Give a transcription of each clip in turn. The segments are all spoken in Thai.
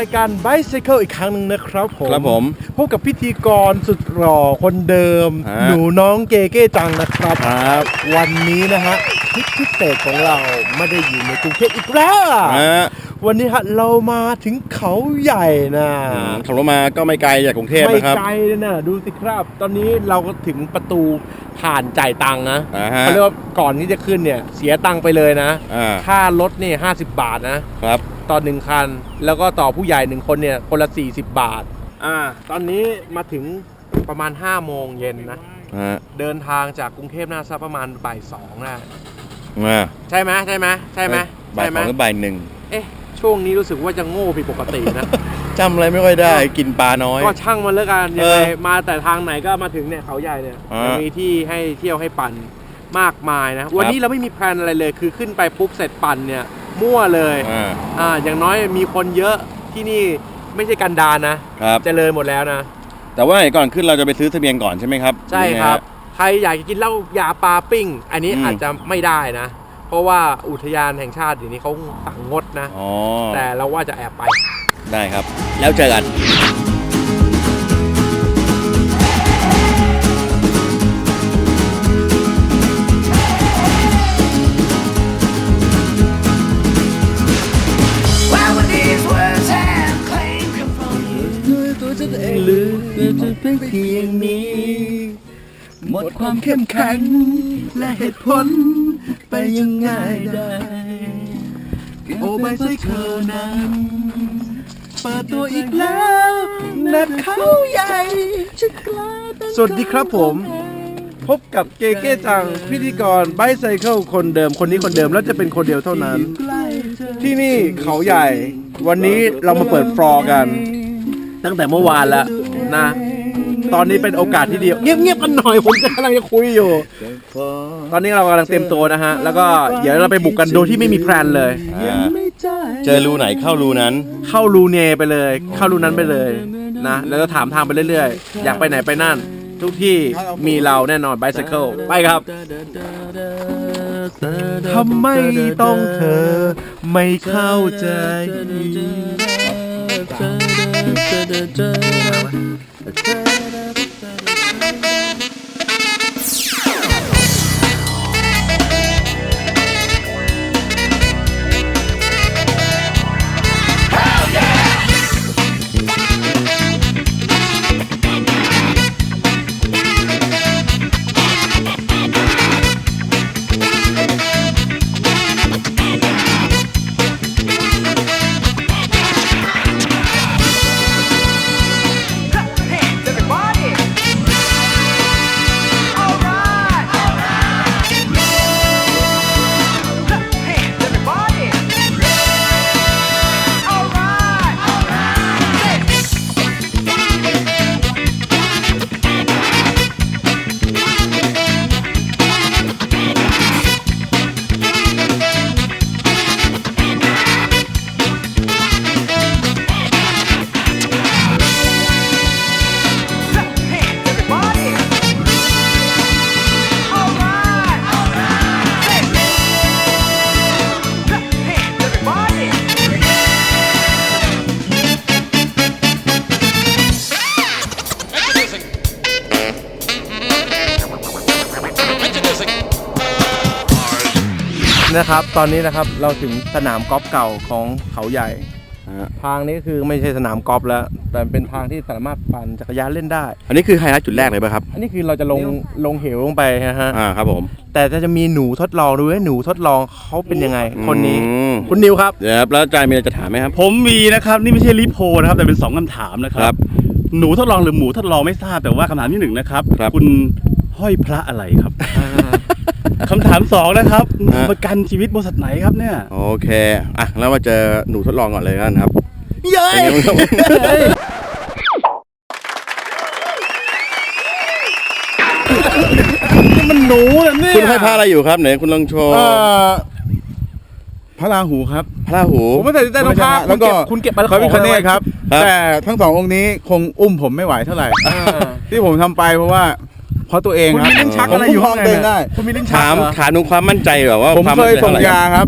ายการ Bicycle อีกครั้งหนึ่งนะครับผมครับผมพบกับพิธีกรสุดหล่อคนเดิม ฮะ หนูน้องเกเก้จังนะครับ ครับ วันนี้นะฮะทริปพิเศษของเราไม่ได้อยู่ในกรุงเทพอีกแล้วอะฮะ วันนี้ฮะเรามาถึงเขาใหญ่นะอืมขับรถมาก็ไม่ไกลจากกรุงเทพไม่นะครับไกลเลยนะดูสิครับ ตอนนี้เราก็ถึงประตูผ่านจ่ายตังค์นะอ่าฮะเขาเรียกว่าก่อนที่จะขึ้นเนี่ย เสียตังค์ไปเลยนะอ่าค่ารถนี่50บาทนะครับต่อหนึ่งคัน แล้วก็ต่อผู้ใหญ่หนึ่งคนเนี่ยคนละ40บาท อ่า ตอนนี้มาถึงประมาณ5โมงเย็นนะฮะเดินทางจากกรุงเทพน่าสักประมาณบ่ายสองนะมาใช่ไหมใช่ไหมใช่ไหมบ่ายใช่สไหมองหรือบ่ายหนึ่งเอ๊ะ ช่วงนี้รู้สึกว่าจะโง่ผิดปกตินะ จำอะไรไม่ค่อยได้กินปลาน้อย ก็ช่างมันแล้วกันยังเอไงอมาแต่ทางไหนก็มาถึงเนี่ยเขาใหญ่เนี่ยอ่ามัมั นมีที่ให้เที่ยวให้ปั่นมากมายนะ วันนี้เราไม่มีแพลนอะไรเลย คือขึ้นไปปุ๊บเสร็จปั่นเนี่ย มั่วเลยอ่าอ่าอย่างน้อยมีคนเยอะที่นี่ไม่ใช่กันดารนะครับ เจริญหมดแล้วนะ แต่ว่าก่อนขึ้นเราจะไปซื้อเสบียงก่อนใช่ไหมครับ ใช่ครับ ใครอยากจะกินเหล้ายาปลาปิ้ง อันนี้อืม อาจจะไม่ได้นะ เพราะว่าอุทยานแห่งชาติเดี๋ยวนี้เขาสั่งงดนะ อ๋อ แต่เราว่าจะแอบไป ได้ครับ แล้วเจอกัน Why would these words have claim come from you? หรือจะเป็นเพียงนี้ หมดความเข้มแข็ง และเหตุผลไปยังไงได้โอ้ใบไซเคิลนั้นเปิดตัวอีกแล้วนัดเขาใหญ่สวัสดีครับผม พบกับเกเก้จังพิธีกรไบไซเคิลคนเดิมคนนี้คนเดิมแล้วจะเป็นคนเดียวเท่านั้นที่นี่เขาใหญ่ วันนี้เรามาเปิดฟลอร์กัน ตั้งแต่เมื่อวานแล้วนะตอ นนี้เป็นโอกาสที่เดียวเงียบๆกันหน่อยผมกำลังจะคุยอยู่ ตอนนี้เรากำลังเตรียมตัวนะฮะ แล้วก็เดี๋ยวเราไปบุกกันโดยที่ไม่มีแพลนเลยอ่าเจอรูไหนเข้ารูนั้น เข้ารูเนไปเลย เข้ารูนั้นไปเลยนะ แล้วก็ถามทางไปเรื่อยๆ อยากไปไหนไปนั่น ทุกที่มีเราแน่นอนไบ c ซเคิลไปครับทำไมต้องเธอไม่เข้าใจ นะครับ ตอนนี้นะครับเราถึงสนามกอล์ฟเก่าของเขาใหญ่ฮะทางนี้คือไม่ใช่สนามกอล์ฟแล้ว แต่เป็นทางที่สามารถปั่นจักรยานเล่นได้ อันนี้คือไฮไลท์จุดแรกเลยป่ะครับ อันนี้คือเราจะลงลงเหวลงไปนะฮะอ่าครับผม แต่จะมีหนูทดลองดูว่าหนูทดลองเขาเป็นยังไง คนนี้อืมคุณนิวครับเดี๋ยวครับแล้วอาจารย์มีอะไรจะถามไหมครับ ผมมีนะครับนี่ไม่ใช่ลิโพนะครับแต่เป็นสองคำถามนะคครัรับบหนูทดลองหรือหมูทดลองไม่ทราบแต่ว่าคำถามที่หนึ่งนะครับครับณห้อยพระอะไรครับ คำถามสองนะครับฮะ ประกันชีวิตบริษัทไหนครับเนี่ย โอเค อะ แล้วมาเจอหนูทดลองก่อนเลยกันครับ เย้เป็นไงบ้างครับนี่มันหนูนะเนี่ยคุณให้พระอะไรอยู่ครับไหนคุณลองโชว์เอ่อพระราหูครับ พระราหู ผมไม่ใส่ใจรองเท้าแล้วก็คุณเก็บมาแล้วพระพิคเนตครับ ครับ แต่ทั้งสององค์นี้คงอุ้มผมไม่ไหวเท่าไหร่ ที่ผมทำไปเพราะว่า เพราะตัวเองคุณครับมีลิ้นชักผมอะไรอยู่ห้องเดินได้คุณมีลิ้นชักถามเหรอถามถึงความมั่นใจแบบว่าผมความเคยมั่นใจส่งท่ไหร่ยาครับ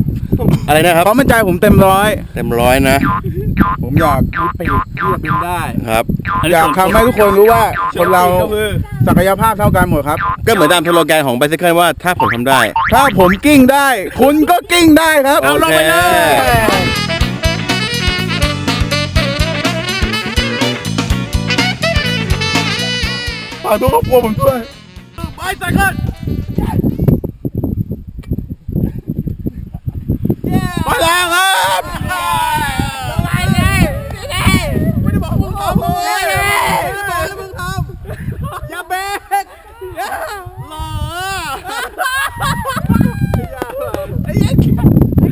อะไรนะครับ ความมั่นใจผมเต็มร้อย เต็มร้อยนะผมอยากไปเรียกบินได้ครับอยากทำให้ทุกคนรู้ว่าคนเราก็คือศักยภาพเท่ากันหมดครับ ก็เหมือนตามสโลแกนของไบซิเคิลว่าถ้าผมทำได้ ถ้าผมกิ้งได้ คุณก็กิ้งได้ครับ เอาลงไปเลย ฝากตัวครอบครัวผมด้วย ไปใส่ขึ้นมาแล้วครับไปเลยไปเลยไม่ได้บอกมึงทำไปเลยไม่ได้บอกให้มึงทำอย่าเบรกหล่อก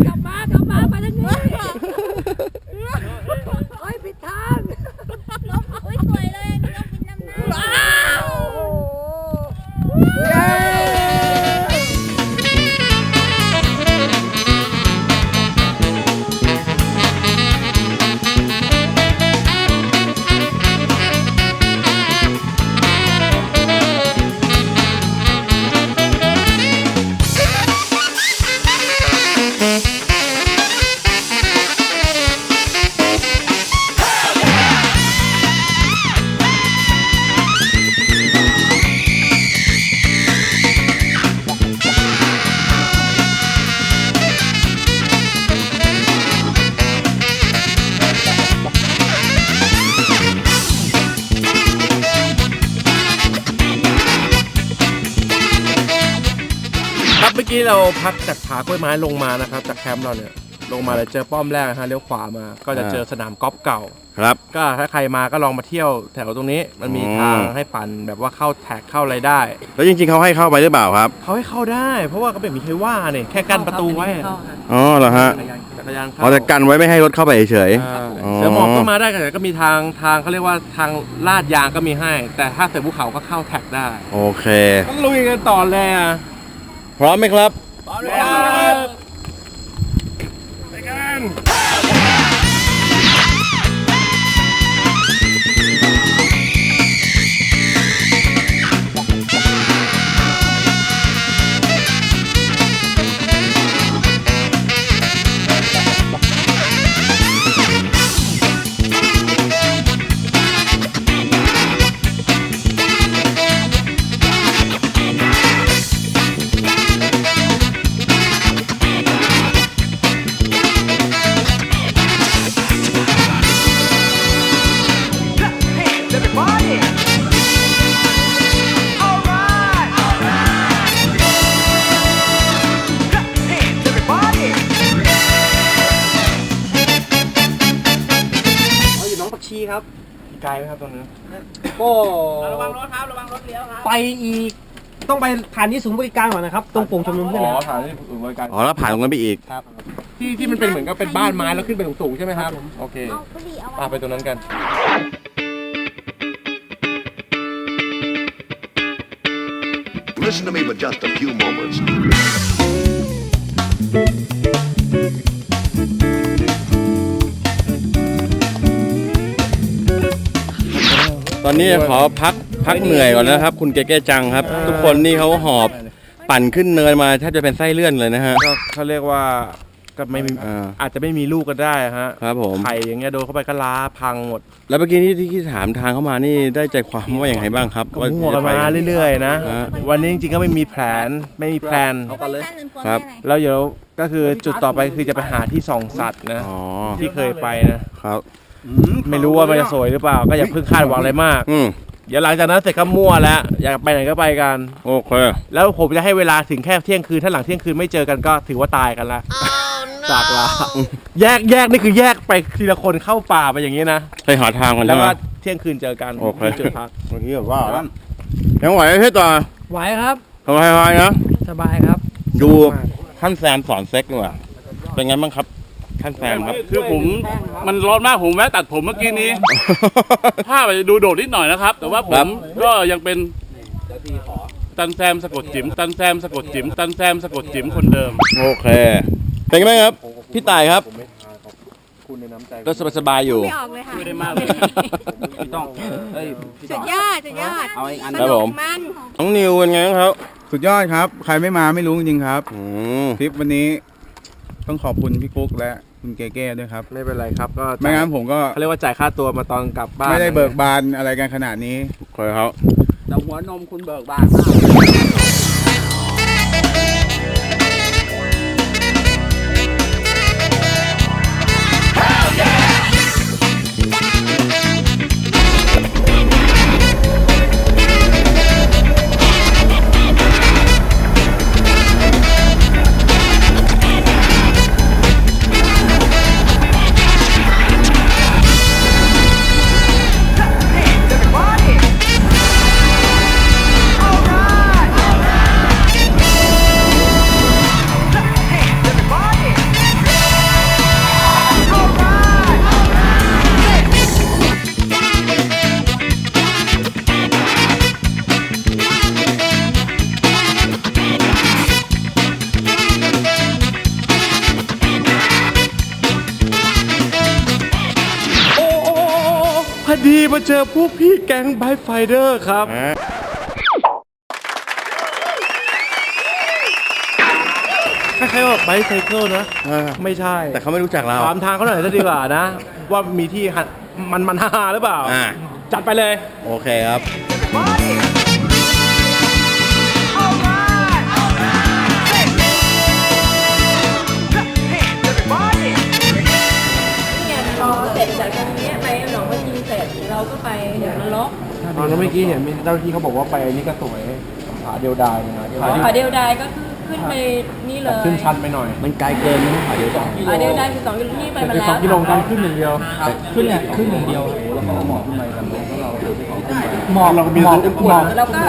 ลับมากลับมาไปทางนี้โอ้ยผิดทางโอ้ยสวยเลยนกบินนำหน้า กี้เราพักจากผากล้วยไม้ลงมานะครับจากแคมป์เราเนี่ยลงมาเลยเจอป้อมแรกนะฮะเลี้ยวขวามา ก็จะเจอสนามกอล์ฟเก่า ครับ ก็ถ้าใครมาก็ลองมาเที่ยวแถวตรงนี้มันมีอืมทางให้ปั่นแบบว่าเข้าแท็กเข้าอะไรได้ แล้วจริงๆเขาให้เข้าไปหรือเปล่าครับเขาให้เข้าได้ เพราะว่าก็ไม่มีใครว่าเนี่ยแค่กั้นประตูไว้อ๋อเหรอฮะจักรยานเข้าเขาจะกันไว้ไม่ให้รถเข้าไปเฉย อ่าอ๋อ เสือหมอบก็มาได้แต่ก็มีทางทางเขาเรียกว่าทางลาดยางก็มีให้ แต่ถ้าเสือภูเขาก็เข้าแท็กได้ๆโอเคต้องลุยกันต่อเลยอะ พร้อมไหมครับไปกัน อยู่หน้องปักชีครับไกลไหมครับตรงนี้ก็ระวังรถครับระวังรถเลี้ยวครับไปอีกต้องไปผ่านที่ศูนย์บริการก่อนนะครับ ตรงโป่งชมรมเพื่อนอ๋อนะครับฐานที่อุบลการอ๋อแล้วผ่านตรงนั้นไปอีกที่ที่มันเป็นเหมือนกับเป็นบ้านไม้แล้วขึ้นไปสูงๆใช่ไหมครับ โอเคเอาบุหรี่เอาไว้ อะไปตรงนั้นกัน Listen to me for just a few moments. อนนี้ขอพักพักเหนื่อยก่อนนะครับ คุณเก๊ๆจังครับ ทุกคนนี่เขาหอบปั่นขึ้นเนินมาแทบจะเป็นไส้เลื่อนเลยนะฮะ ก็เขาเรียกว่าก็ไม่มีอ่าอาจจะไม่มีลูกก็ได้ฮะครับผม ไข่อย่างเงี้ยโดนเข้าไปก็ล้าพังหมดแล้วเมื่อกี้ที่ที่ถามทางเข้ามานี่ได้ใจความว่าอย่างไรบ้างครับก็มั่วกันมาเรื่อยๆนะ ฮะ วันนี้จริงๆก็ไม่มีแผนไม่มีแพลนครับ แล้วเดี๋ยวก็คือจุดต่อไปคือจะไปหาที่ส่องสัตว์นะ อ๋อที่เคยไปนะครับ ไม่รู้ว่ามันจะสวยหรือเปล่า ก็อย่าเพิ่งคาดหวังอะไรมาก อืมเดี๋ยวหลังจากนั้นเสร็จก็มั่วแล้ว อยากไปไหนก็ไปกัน โอเค แล้วผมจะให้เวลาถึงแค่เที่ยงคืน ถ้าหลังเที่ยงคืนไม่เจอกันก็ถือว่าตายกันละจากลาแยกแยกนี่คือแยกไปทีละคนเข้าป่าไปอย่างนี้นะไปหาทางกันแล้ใช่วไหม ก็เที่ยงคืนเจอกันโอเค ที่จุดพักเมื่อกี้แบบว่ายังไหวไหมพี่ต่อไหวครับทำไมไนะ สบายครับ ดูท่านแซมสอนเซ็กดีกว่าเป็นไงบ้างครับ ท่านแซมครับ คือผมมันร้อนมากผมแวะตัดผมเมื่อกี้นี้ภาพอาจจะดูโดดนิดหน่อยนะครับ แต่ว่าผครัมบก็ยังเป็นตันแซมสะกดจิ๋มตันแซมสะกดจิ๋มตันแซมสะกดจิ๋มคนเดิม โอเค เป็นไงบ้างครับ พี่ต่ายครับก็สบายๆอยู่ไม่ออกเลยค่ะช่วยได้มากเลยต้องเอ้ยพี่สุต่อดยอดสุดยอดเอาอีกอันครับผมสนุกมันน้องนิวเป็นไงบ้างครับ สุดยอดครับ ใครไม่มาไม่รู้จริงๆครับอืมทริปวันนี้ต้องขอบคุณพี่กุ๊กและ คุณเก้ๆด้วยครับ ไม่เป็นไรครับก็ไม่งั้นผมก็เขาเรียกว่าจ่ายค่าตัวมาตอนกลับบ้านไม่ได้เบิกบานอะไรกันขนาดนี้ขอบคุณครับแต่หัวนมคุณเบิกบานมาก มาเจอพวกพี่แก๊งไบไฟเดอร์ครับอ่าคล้ายๆว่าไบไซเคิลนะ อ่า ไม่ใช่ แต่เขาไม่รู้จักเรา ถามทางเขาหน่อยจะดีกว่านะ ว่ามีที่หันมันมันฮาหรือเปล่า อ่า จัดไปเลย โอเคครับเนี่ยพอเสร็จจากตรงเนี้ยไปหนองวัจี เสร็จเราก็ไปเหวนรกตอนนั้นเมื่อกี้เห็นมีเจ้าหน้าที่เขาบอกว่าไปนี่ก็สวยผาเดียวดายนะผาที่ผาเดียวดายก็คือขึ้นไปนี่เลยขึ้นชันไปหน่อย มันไกลเกินไม่ต้องขอเดี๋ยวสองกิโลผาเดียวดายคือสองกิโลที่ไปมาคือแล้สอวงกิโลการขึ้นอย่างเดียวขึ้นเนี่ยขึ้นอย่างเดียวแล้วก็เอาหมอกขึ้นไปกันแล้วเราหมอกเราก็มีหมอกรถหมอกแล้วก็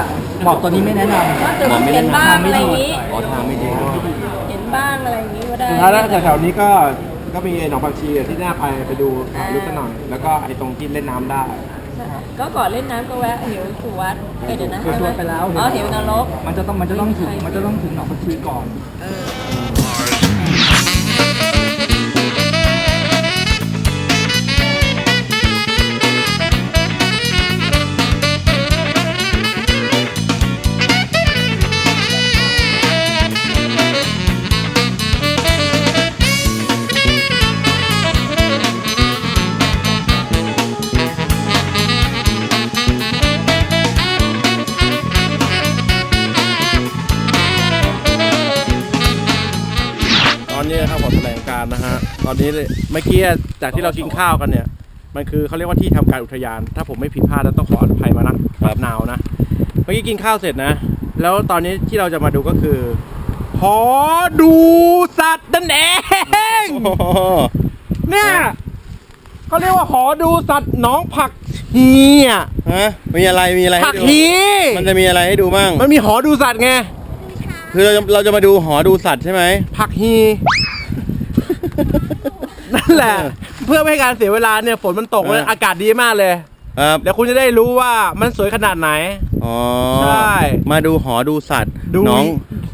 หมอกตัวนี้ไม่แนะนำถ้าเกิดว่าเห็นบ้างอะไรอย่างนี้อ๋อทางไม่ดีเห็นบ้างอะไรอย่างนี้ก็ได้สุดท้ายแล้วแถวๆนี้ก็ ก็มีหนองผักชีที่น่าไปไปดูถ่ายรูปกันหน่อย แล้วก็ไอ้ตรงที่เล่นน้ำได้ ก็ก่อนเล่นน้ำก็แวะเหวสุวัดเอ้ยเดี๋ยวนะเคยชวนไปแล้วอ๋อเหวนรก มันจะต้องมันจะต้องถึงมันจะต้องถึงหนองพัชีก่อนต อนนี้เมื่อกี้จากที่เรากินข้าวกันเนี่ย มันคือเขาเรียกว่าที่ทำการอุทยาน ถ้าผมไม่ผิดพลาดแล้วต้องขออภัยมานะแบบนาวนะเมื่อกี้กินข้าวเสร็จนะ แล้วตอนนี้ที่เราจะมาดูก็คือหอดูสัตว์นั่นเองโอ้โหเนี่ยเขาเรียกว่าหอดูสัตว์หน้องผักฮีอะฮะมีอะไรมีอะไรผัให้กดูฮีมันจะมีอะไรให้ดูบ้างมันมีหอดูสัตว์ไงคือเราจะเราจะมาดูหอดูสัตว์ใช่ไหมผักฮี นั่นแหละ เพื่อไม่ให้การเสียเวลาเนี่ยฝนมันตกเลยเอออ อากาศดีมากเลย ครับเดี๋ยวคุณจะได้รู้ว่ามันสวยขนาดไหน อ๋อใช่ มาดูหอดูสัตว์ดูน้อง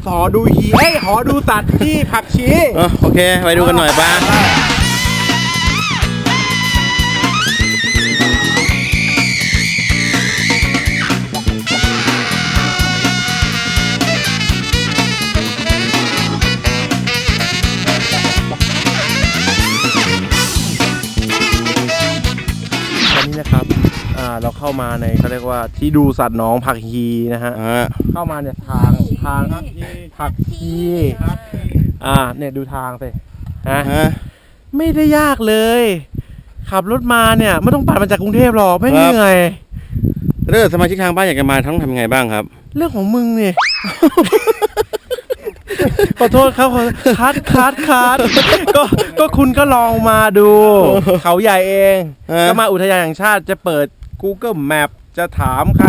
หอดูฮีเอ้ยหอดูสัตว์ที่ผักชีเออโอเค ไปดูกันหน่อยป้า มาในเขาเรียกว่าที่ดูสัตว์หน้องผักฮีนะฮะอ่าเข้ามาเนี่ยทางทางผักชีอ่าเนี่ยดูทางสิฮะฮะไม่ได้ยากเลย ขับรถมาเนี่ยไม่ต้องปั่นมาจากกรุงเทพหรอกไม่ครับ เหนื่อยถ้าเกิดสมาชิกทางบ้านอยากจะมาต้องทำยังไงบ้างครับ เรื่องของมึงนี่ขอโทษครับขอคัดคัดคัดก็ก็คุณก็ลองมาดู เขาใหญ่เองฮะก็มาอุทยานแห่งชาติจะเปิด Google Map จะถามใคร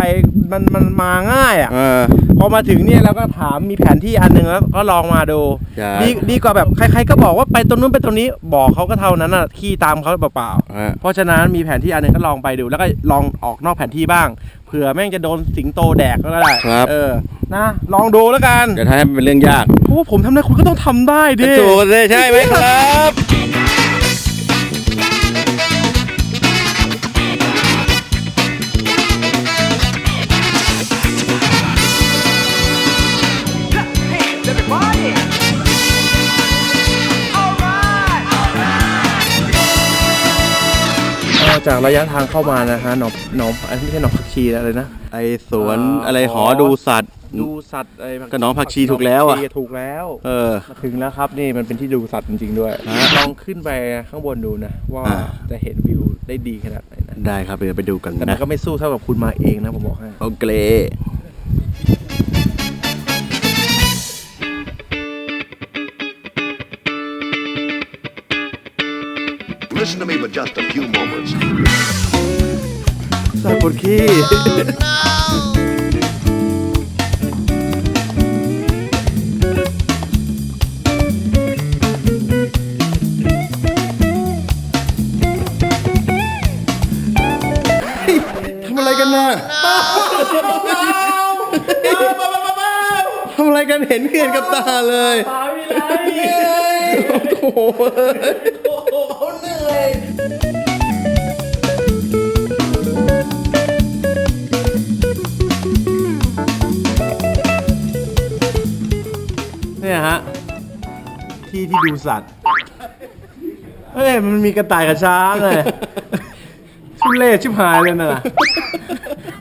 มันมันมาง่ายอะ เออ พอมาถึงเนี่ยเราก็ถามมีแผนที่อันหนึ่งแล้วก็ลองมาดู ใช่ ดีดีกว่าแบบใคร ๆ ก็บอกว่าไปตรงนู้นไปตรงนี้บอกเขาก็เท่านั้นอะขี้ตามเขาเปล่าๆฮะเพราะฉะนั้นมีแผนที่อันหนึงก็ลองไปดู แล้วก็ลองออกนอกแผนที่บ้างเผื่อแม่งจะโดนสิงโตแดกก็ได้ครับ เออนะลองดูแล้วกันเดี๋ยวถ้าให้มันเป็นเรื่องยากเพราะว่าผมทำได้คุณก็ต้องทำได้ดิ ถูกเลยใช่ไหมครับเจากระยะทางเข้ามานะฮะหนองหนองอันไม่ใช่หนองผักชีนะอะไรนะ ไอสวนอ่าอะไรหอหอ ดูสัตว์ ดูสัตว์ไอ้ก็หนองผักชีถูกแล้วอะหนงผัชีถูกแล้ว เออ มาถึงแล้วครับนี่มันเป็นที่ดูสัตว์จริง ๆ ด้วยฮะลองขึ้นไปข้างบนดูนะ ว่าอ่า จะเห็นวิวได้ดีขนาดไหนนะได้ครับเดี๋ยวไปดูกันแต่มันนะก็ไม่สู้เท่ากับคุณมาเองนะผมบอกให้โอเค Listen to me for just a few moments. สัตว์ปวดขี้ ทำอะไรกันน่ะทำอะไรกันเห็นเห็นกับตาเลยโอ้โห นี่ยฮะ ที่ที่ดูสัตว์ เฮ้ย มันมีกระต่ายกับช้างเลยชุเล่ชิบหายเลยน่ะ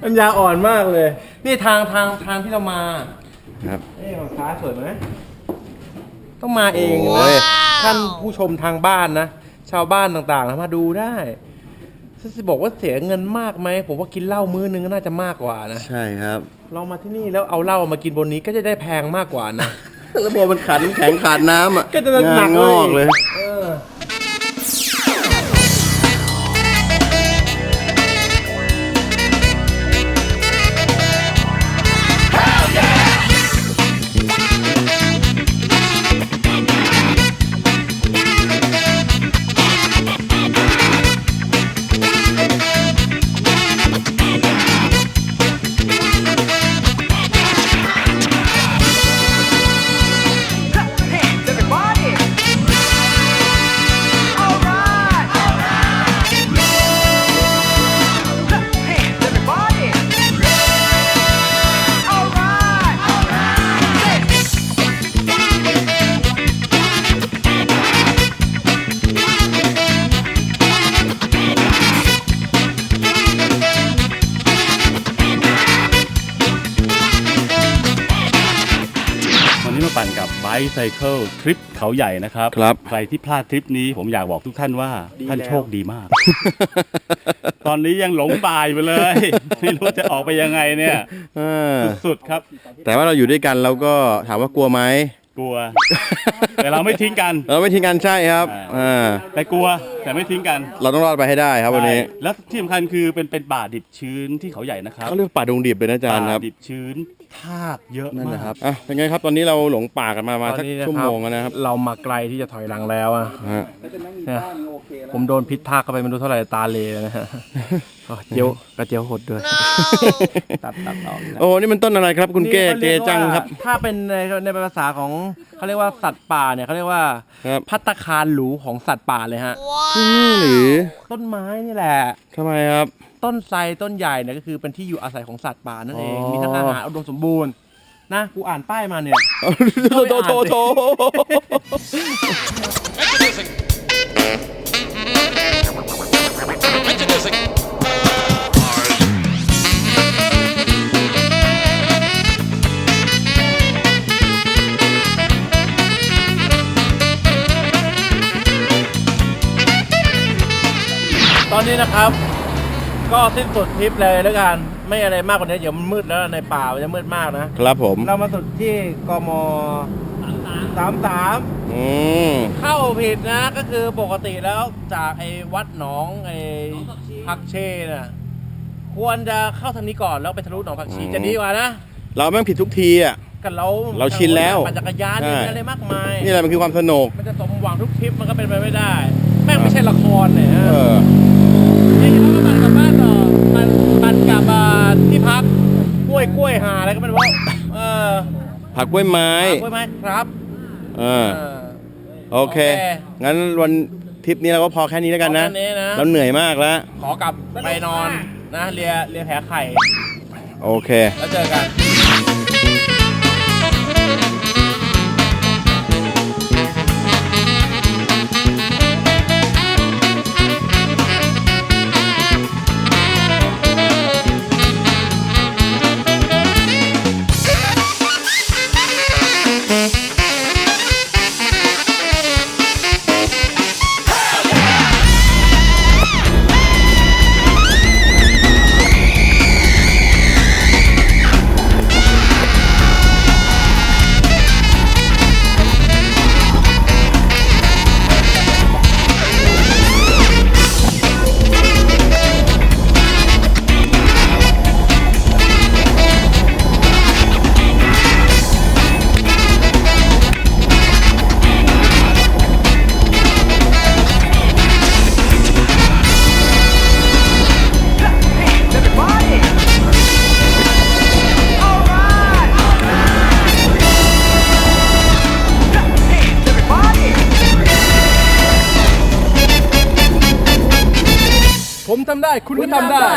ปัญญาอ่อนมากเลย นี่ทางทางทางที่เรามาครับ เอ้ของซ้ายสวยไหมต้องมาเองโอ้นะย ท่านผู้ชมทางบ้านนะ ชาวบ้านต่างๆนะมาดูได้ถ้าจะบอกว่าเสียเงินมากไหมผมว่ากินเหล้ามื้อนึงก็น่าจะมากกว่านะ ใช่ครับเรามาที่นี่แล้วเอาเหล้ามากินบนนี้ก็จะได้แพงมากกว่านะ แล้วพอมันขาดน้ำแข็งขาดน้ำอะก็จะหนักงอกเลย เออ Bicycle ทริปเขาใหญ่นะครับ ครับ ใครที่พลาดทริปนี้ผมอยากบอกทุกท่านว่าดีท่านแล้ว โชคดีมาก ตอนนี้ยังหลงป่าอยู่เลย ไม่รู้จะออกไปยังไงเนี่ย เออสุดๆครับ แต่ว่าเราอยู่ด้วยกันเราก็ถามว่ากลัวไหมกลัว แต่เราไม่ทิ้งกัน เราไม่ทิ้งกันใช่ครับอ่าอ่าแต่กลัวแต่ไม่ทิ้งกันเราต้องรอดไปให้ได้ครับวันนี้ใช่แล้วที่สำคัญคือเป็นเป็นป่าดิบชื้นที่เขาใหญ่นะครับเขาเรียกว่าป่าดงดิบเลยนะอาจารย์ครับ ป่ดิบชื้น ทากเยอะนั่นมานะกครับอะเป็นไงครับตอนนี้เราหลงป่ากันมามาตอนสักนี้นะชั่วครัโมบงแล้วนะครับเรามาไกลที่จะถอยหลังแล้วอะฮะเนี่ยผมโดนพิษทากเข้าไปไม่รู้เท่าไหร่ตาเลเลยนะฮะก็เจียวกระเจียวหดด้วย ตัดตัดออกนะโอ้นี่มันต้นอะไรครับ คุณเก้นี่ขาเกรียว่าจังครับ ถ้าเป็นในในภาษาของเขาเรียกว่าสัตว์ป่าเนี่ยเขาเรียกว่าครับพัตตาคารหรูของสัตว์ป่าเลยฮะอืมหรือต้นไม้นี่แหละทำไมครับ ต้นไทรต้นใหญ่เนี่ยก็คือเป็นที่อยู่อาศัยของสัตว์ป่านั่นเอง อ๋อ มีทั้งอาหารอุดมสมบูรณ์ นะ กูอ่านป้ายมาเนี่ยโถโถโถโถตอนนี้นะครับ ก็สิ้นสุดทริปเลยแล้วกัน ไม่อะไรมากกว่านี้เดี๋ยวมันมืดแล้วในป่ามันจะมืดมากนะ ครับผม เรามาสุดที่กมสามสามอืม เข้าผิดนะก็คือปกติแล้วจากไอ้วัดหนองไอ้พักเช่น่ะโคควรจะเข้าทางนี้ก่อนแล้วไปทะลุหนองผักชีอืม จะดีกว่านะเราแม่งผิดทุกทีอะ กันเราเราชินแล้วปั่นจักรยานใช่นี่อะไรมากมาย นี่แหละมันคือความสนุก มันจะสมหวังทุกทริปมันก็เป็นไปไม่ได้ แม่งไม่ใช่ละครเนี่ยเออนี่เราก็ปั่นกลั บบ้านต่อปั่นปั่นกลับอ่าที่พักกล้วยกล้วยหาอะไรก็ไม่รู้เออผักกล้วยไม้ กล้วยไหมครับเออ เออโอเคงั้นวันทริปนี้เราก็พอแค่นี้แล้วกันนะ พอแค่นี้นะ เราเหนื่อยมากแล้ว ขอกลับไปนอนนะเลียเลียแผลไข่โอเค แล้วเจอกัน ผมท